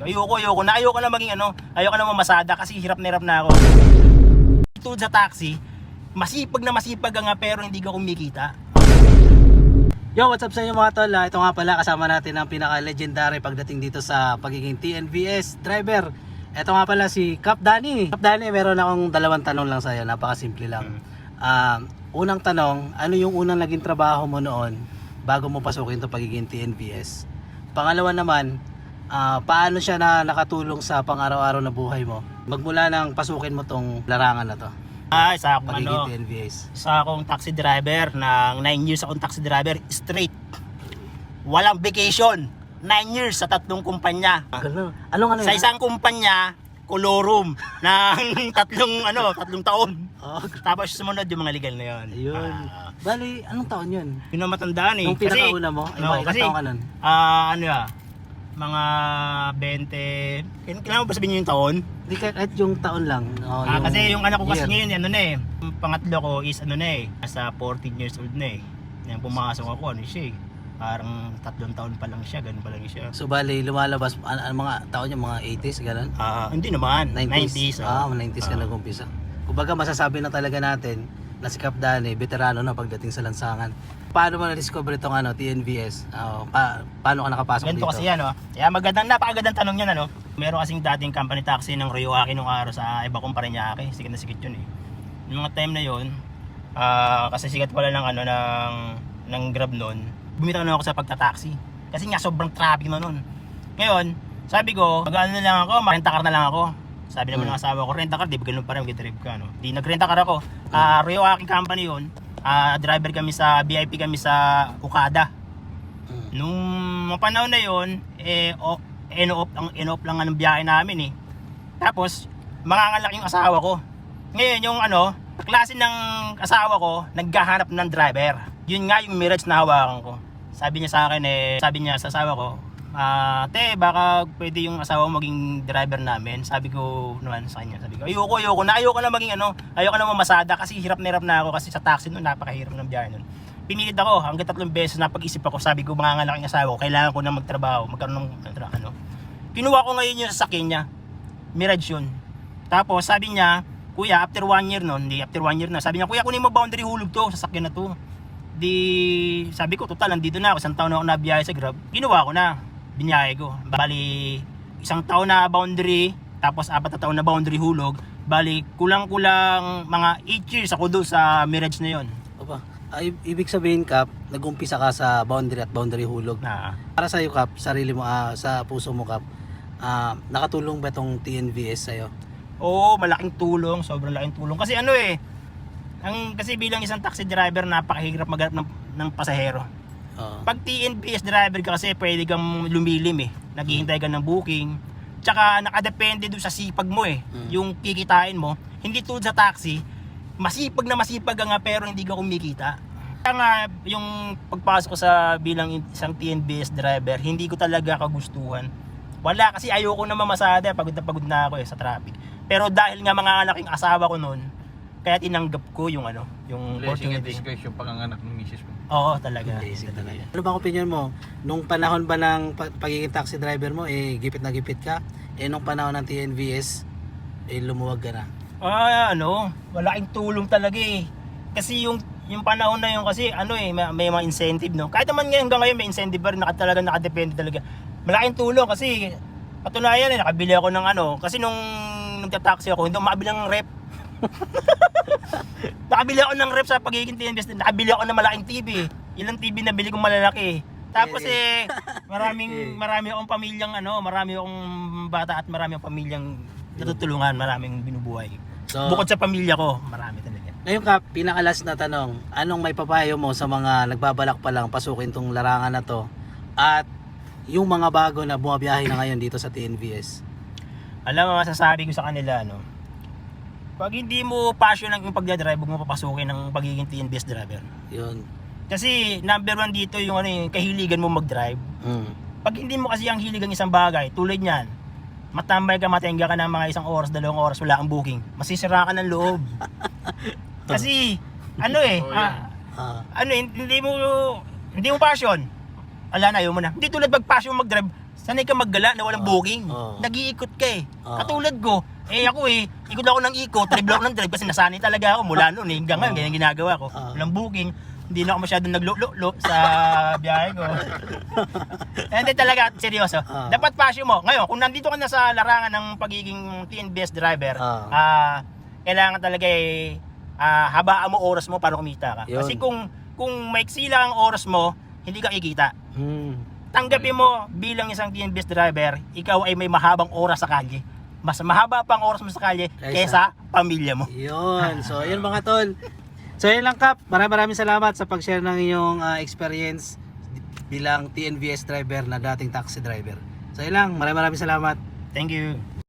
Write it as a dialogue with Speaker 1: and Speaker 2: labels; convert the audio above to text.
Speaker 1: ko, ayoko, ayoko na, ayoko na maging ano, ayoko na mamasada kasi hirap na hirap na ako. Tulad sa taxi, masipag na masipag nga pero hindi ka kumikita.
Speaker 2: Yo, what's up sa inyo mga tol? Ah, Ito nga pala kasama natin ang pinaka-legendary pagdating dito sa pagiging TNVS driver. Ito nga pala si Cap Danny. Cap Danny, meron akong dalawang tanong lang sa'yo. Napakasimple lang. Ah, unang tanong, ano yung unang naging trabaho mo noon bago mo pasukin itong pagiging TNVS? Pangalawa naman, ah, paano siya na nakatulong sa pang-araw-araw na buhay mo? Magmula nang pasukin mo tong larangan na to,
Speaker 1: Ah, isa akong ano,
Speaker 2: TNVS.
Speaker 1: isa akong taxi driver ng 9 years akong taxi driver straight. Walang vacation. 9 years sa tatlong kumpanya.
Speaker 2: Ano? Anong ano
Speaker 1: Sa isang kumpanya, colorum ng tatlong ano, tatlong taon.
Speaker 2: Oh,
Speaker 1: Tapos sumunod yung mga legal na yun.
Speaker 2: Ayun.
Speaker 1: Ah,
Speaker 2: Bali, anong taon yun?
Speaker 1: yun ang matandaan eh.
Speaker 2: Nung pinakauna mo? Ay,
Speaker 1: no, kasi,
Speaker 2: taon ka nun?
Speaker 1: ah, ano ya, mga 20, Kailan- kailangan mo ba sabihin yung taon?
Speaker 2: Hindi kahit, yung taon lang. Oh,
Speaker 1: Ah, kasi yung anak ko kasi
Speaker 2: year.
Speaker 1: ngayon, ano na eh. Yung pangatlo ko is ano na eh. Nasa 14 years old na eh. Yan pumasok ako, ano siya eh. Parang tatlong taon pa lang siya, ganun pa lang siya.
Speaker 2: So bali, lumalabas, an, an, mga taon niya, mga 80s, gano'n?
Speaker 1: Ah, hindi naman. 90s.
Speaker 2: Ah,
Speaker 1: oh.
Speaker 2: 90s ka
Speaker 1: Ah.
Speaker 2: nag-umpisa. Kumbaga masasabi na talaga natin na si Cap Dani, veterano na pagdating sa lansangan. Paano mo na-discover itong ano, TNVS? Ah, pa, paano ka nakapasok
Speaker 1: Ganito
Speaker 2: dito?
Speaker 1: kasi yan, oh. Kaya magandang, napakagandang tanong yan, ano. Meron kasing dating company taxi ng Ryoaki nung araw sa iba kong Parañaque. Sikat na sikat yun eh. Yung mga time na yun, ah, kasi sikat pala ng ano, ng, ng Grab noon, bumitaw na ako sa pagta-taxi. Kasi nga sobrang traffic na noon. Ngayon, sabi ko, mag-ano na lang ako, ma-renta car na lang ako. Sabi naman
Speaker 2: Hmm.
Speaker 1: ng asawa ko, renta car, di ba ganun pa rin, mag-trip ka, no? Di nag-renta car ako. Ah, Ryoaki company yun. Ah, driver kami sa, VIP kami sa Okada.
Speaker 2: Mm.
Speaker 1: Nung mga panahon na yon, eh, o, eno-off, ang eno-off lang nga ng biyahe namin eh. Tapos, mangangalak yung asawa ko. Ngayon, yung ano, klase ng asawa ko, naghahanap ng driver. Yun nga yung Mirage na hawakan ko. Sabi niya sa akin eh, sabi niya sa asawa ko, ah, te, baka pwede yung asawa mo maging driver namin. Sabi ko naman sa kanya, sabi ko, ayoko, ayoko na, ayoko na maging ano, ayoko na mamasada kasi hirap na hirap na ako kasi sa taxi noon, napakahirap ng biyahe noon. Pinilit ako hanggang tatlong beses napag-isip ako sabi ko mga ngalaking asawa ko kailangan ko na magtrabaho magkaroon ng ano, kinuha ko ngayon yung sasakyan niya Mirage yun. Tapos sabi niya kuya after one year nun hindi after one year na sabi niya kuya kunin mo boundary hulog to sasakyan na to. Di sabi ko total nandito na ako isang taon na ako nabiyahe sa Grab. Ginawa ko na binyahe ko bali isang taon na boundary tapos apat na taon na boundary hulog bali kulang-kulang mga 8 years ako doon sa Mirage na yon
Speaker 2: Opa. Ay, ibig sabihin, Cap, nag-umpisa ka sa boundary at boundary hulog.
Speaker 1: na
Speaker 2: Para sa iyo, Cap, sarili mo, ah, sa puso mo, Cap, ah, nakatulong ba itong TNVS sa'yo?
Speaker 1: Oo, malaking tulong, sobrang laking tulong. Kasi ano eh, ang kasi bilang isang taxi driver, napakahirap maghanap ng, ng pasahero.
Speaker 2: Oo.
Speaker 1: Pag TNBS driver ka kasi, pwede kang lumilim eh. Naghihintay ka ng booking. Tsaka nakadepende doon sa sipag mo eh.
Speaker 2: Mm.
Speaker 1: Yung kikitain mo. Hindi tulad sa taxi, masipag na masipag ka nga pero hindi ka kumikita. Kaya nga, yung pagpasok ko sa bilang isang TNBS driver, hindi ko talaga kagustuhan. Wala kasi ayoko na mamasada, pagod na pagod na ako eh sa traffic. Pero dahil nga mga anak asawa ko noon, kaya tinanggap ko yung ano, yung
Speaker 3: Blessing and
Speaker 1: opportunity.
Speaker 3: disgrace yung panganganak ng misis mo.
Speaker 1: Oo, talaga.
Speaker 2: Basic
Speaker 1: talaga.
Speaker 2: talaga. Ano bang opinion mo? Nung panahon ba ng pa- pagiging taxi driver mo, eh, gipit na gipit ka? Eh, nung panahon ng TNVS, eh, lumuwag ka na.
Speaker 1: Ah, ano, malaking tulong talaga eh. Kasi yung yung panahon na yun kasi ano eh, may, may mga incentive no. Kahit naman ngayon hanggang ngayon may incentive pa rin naka, talaga nakadepende talaga. Malaking tulong kasi patunayan eh, nakabili ako ng ano, kasi nung nagta-taxi ako, hindi ako makabili ng rep. nakabili ako ng rep sa pagiging TNBS, nakabili ako ng malaking TV. Ilang TV na bili kong malalaki. Tapos eh, maraming marami akong pamilyang ano, marami akong bata at marami akong pamilyang natutulungan, maraming binubuhay.
Speaker 2: So,
Speaker 1: Bukod sa pamilya ko, marami talaga.
Speaker 2: Ngayon Kap, pinakalas na tanong, anong may papayo mo sa mga nagbabalak pa lang pasukin tong larangan na to? At yung mga bago na bumabiyahe na ngayon dito sa TNVS?
Speaker 1: Alam mo, masasabi ko sa kanila, no? Pag hindi mo passion ng pagdadrive, huwag mo papasukin ng pagiging TNBS driver.
Speaker 2: Yun.
Speaker 1: Kasi number one dito yung ano yung kahiligan mo mag-drive.
Speaker 2: Mm.
Speaker 1: Pag hindi mo kasi ang hilig ang isang bagay, tulad niyan, matambay ka, matenga ka ng mga isang oras, dalawang oras, wala kang booking. Masisira ka ng loob. kasi, ano eh,
Speaker 3: Oh,
Speaker 1: ah,
Speaker 2: Ah,
Speaker 1: ano eh, hindi mo, hindi mo passion. Ala na, ayaw mo na. Hindi tulad pag passion mo mag-drive, sanay ka maggala na walang
Speaker 2: Oo.
Speaker 1: booking.
Speaker 2: Oo.
Speaker 1: Nag-iikot ka eh.
Speaker 2: Oo.
Speaker 1: Katulad ko, eh ako eh, ikot ako ng ikot, drive ako ng drive kasi nasanay talaga ako mula noon eh. Hanggang ngayon, ganyan ginagawa ko.
Speaker 2: Oo.
Speaker 1: Walang booking, hindi na ako masyadong naglo-lo sa biyahe ko. Hindi talaga, seryoso.
Speaker 2: Oo.
Speaker 1: Dapat passion mo. Ngayon, kung nandito ka na sa larangan ng pagiging TNBS driver,
Speaker 2: Oo.
Speaker 1: ah kailangan talaga eh, ah, habaan mo oras mo para kumita ka.
Speaker 2: Yun.
Speaker 1: Kasi kung kung maiksi lang ang oras mo, hindi ka kikita.
Speaker 2: Hmm.
Speaker 1: Tanggapin mo bilang isang TNBS driver, ikaw ay may mahabang oras sa kalye. Mas mahaba pa ang oras mo sa kalye Kaysa- pamilya mo.
Speaker 2: Yun. So, yun mga tol. So, yun lang Kap. Maraming maraming salamat sa pag-share ng iyong ah, experience bilang TNVS driver na dating taxi driver. So, yun lang. Maraming maraming salamat.
Speaker 1: Thank you.